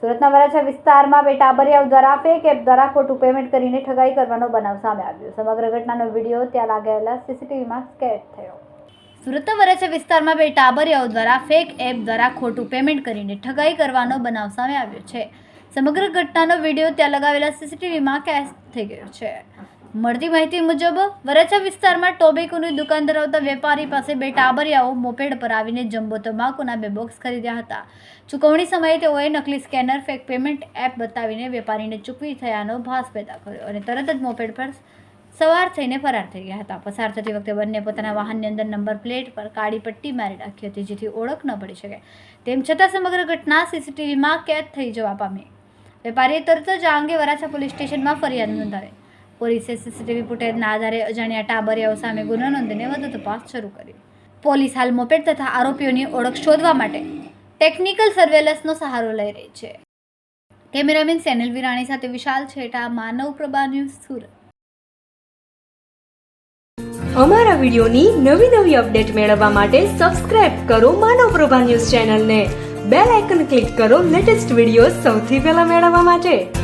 સુરતના વરાછા વિસ્તારમાં બે ટાબરિયાઓ દ્વારા ફેક એપ દ્વારા ખોટું પેમેન્ટ કરીને ઠગાઈ કરવાનો બનાવ સામે આવ્યો. સમગ્ર ઘટનાનો વીડિયો ત્યાં લાગેલા સીસીટીવીમાં કેદ થયો. સુરતના વરાછા વિસ્તારમાં બે ટાબરિયાઓ દ્વારા ફેક એપ દ્વારા ખોટું પેમેન્ટ કરીને ઠગાઈ કરવાનો બનાવ સામે આવ્યો છે. સમગ્ર ઘટનાનો વીડિયો ત્યાં લગાવેલા સીસીટીવીમાં કેદ થઈ ગયો છે. મળતી માહિતી મુજબ વરાછા વિસ્તારમાં ટોબેકોની દુકાન ધરાવતા વેપારી પાસે બે ટાબરિયાઓ મોપેડ પર આવીને જમ્બો તમાકુના બે બોક્સ ખરીદ્યા હતા. ચૂકવણી સમયે તેઓએ નકલી સ્કેનર, ફેક પેમેન્ટ એપ બતાવીને વેપારીને ચૂકવી થયાનો ભાસ પેદા કર્યો અને તરત જ મોપેડ પર સવાર થઈને ફરાર થઈ ગયા હતા. પસાર થતી વખતે બંને પોતાના વાહનની અંદર નંબર પ્લેટ પર કાળી પટ્ટી મારી રાખી હતી જેથી ઓળખ ન પડી શકે. તેમ છતાં સમગ્ર ઘટના સીસીટીવીમાં કેદ થઈ જવા પામી. વેપારીએ તરત જ આ અંગે વરાછા પોલીસ સ્ટેશનમાં ફરિયાદ નોંધાવી. પોલીસે સીસીટીવી ફૂટેજના આધારે અજાણ્યા ટાબરિયાઓ સામે ગુનો નોંધીને વધુ તપાસ શરૂ કરી. પોલીસ હાલ મોપેડ તથા આરોપીઓની ઓળખ શોધવા માટે ટેકનિકલ સર્વેલન્સનો સહારો લઈ રહી છે. કેમેરામેન સેનલ વિરાણી સાથે વિશાલ છેટા, માનવ પ્રભા ન્યૂઝ સુરત. અમારા વિડીયોની નવી નવી અપડેટ મેળવવા માટે સબસ્ક્રાઇબ કરો માનવ પ્રભા ન્યૂઝ ચેનલને. બેલ આઇકન ક્લિક કરો લેટેસ્ટ વીડિયો સૌથી પહેલા મેળવવા માટે.